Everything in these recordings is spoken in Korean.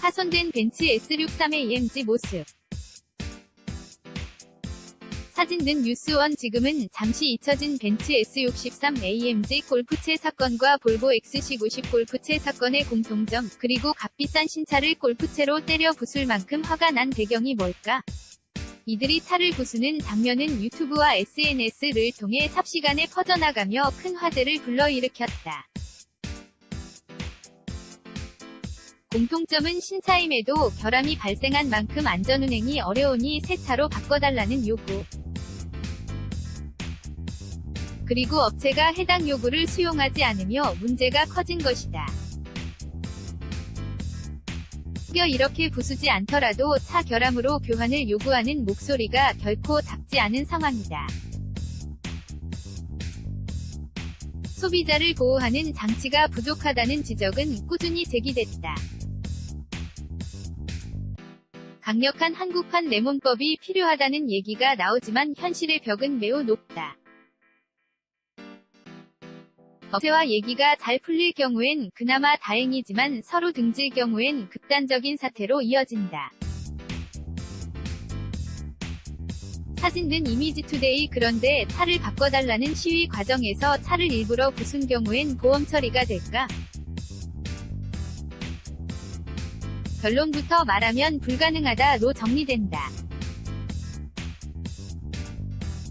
파손된 벤츠 S63AMG 모습. 사진 등 뉴스원 지금은 잠시 잊혀진 벤츠 S63 AMG 골프채 사건과 볼보 XC90 골프채 사건의 공통점, 그리고 값비싼 신차를 골프채로 때려 부술 만큼 화가 난 배경이 뭘까? 이들이 차를 부수는 장면은 유튜브와 SNS를 통해 삽시간에 퍼져나가며 큰 화제를 불러일으켰다. 공통점은 신차임에도 결함이 발생한 만큼 안전운행이 어려우니 새 차로 바꿔달라는 요구. 그리고 업체가 해당 요구를 수용하지 않으며 문제가 커진 것이다. 혹여 이렇게 부수지 않더라도 차 결함으로 교환을 요구하는 목소리가 결코 작지 않은 상황이다. 소비자를 보호하는 장치가 부족하다는 지적은 꾸준히 제기됐다. 강력한 한국판 레몬법이 필요하다는 얘기가 나오지만 현실의 벽은 매우 높다. 업체와 얘기가 잘 풀릴 경우엔 그나마 다행이지만 서로 등질 경우엔 극단적인 사태로 이어진다. 사진 든 이미지투데이 그런데 차를 바꿔달라는 시위 과정에서 차를 일부러 부순 경우엔 보험 처리가 될까? 결론부터 말하면 불가능하다로 정리된다.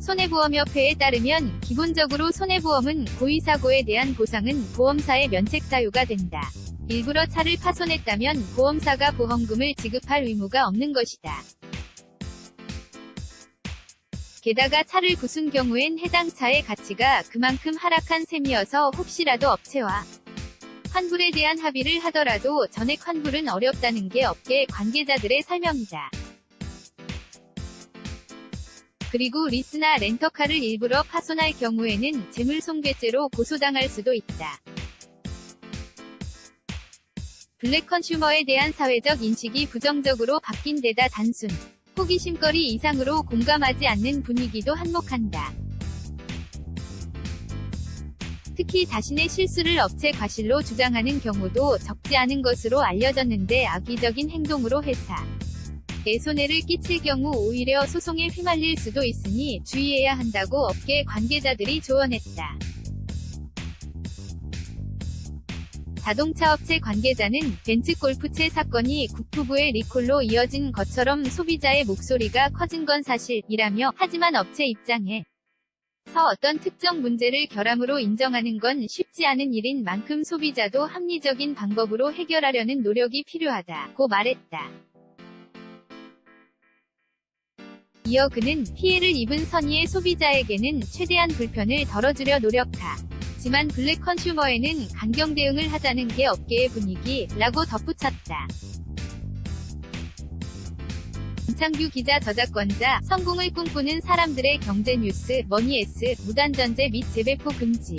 손해보험협회에 따르면 기본적으로 손해보험은 고의사고에 대한 보상은 보험사의 면책 사유가 된다. 일부러 차를 파손했다면 보험사가 보험금을 지급할 의무가 없는 것이다. 게다가 차를 부순 경우엔 해당 차의 가치가 그만큼 하락한 셈이어서 혹시라도 업체와 환불에 대한 합의를 하더라도 전액 환불은 어렵다는 게 업계 관계자들의 설명이다. 그리고 리스나 렌터카를 일부러 파손할 경우에는 재물손괴죄로 고소당할 수도 있다. 블랙 컨슈머에 대한 사회적 인식이 부정적으로 바뀐 데다 단순 호기심거리 이상으로 공감하지 않는 분위기도 한몫한다. 특히 자신의 실수를 업체 과실로 주장하는 경우도 적지 않은 것으로 알려졌는데 악의적인 행동으로 회사 에 손해를 끼칠 경우 오히려 소송에 휘말릴 수도 있으니 주의해야 한다고 업계 관계자들이 조언했다. 자동차 업체 관계자는 벤츠 골프채 사건이 국토부의 리콜로 이어진 것처럼 소비자의 목소리가 커진 건 사실이라며 하지만 업체 입장에 서 어떤 특정 문제를 결함으로 인정하는 건 쉽지 않은 일인 만큼 소비자도 합리적인 방법으로 해결하려는 노력이 필요하다고 말했다. 이어 그는 피해를 입은 선의의 소비자에게는 최대한 불편을 덜어주려 노력하. 지만 블랙 컨슈머에는 강경 대응을 하자는 게 업계의 분위기라고 덧붙였다. 김창규 기자 저작권자, 성공을 꿈꾸는 사람들의 경제 뉴스, 머니에스, 무단전제 및 재배포 금지.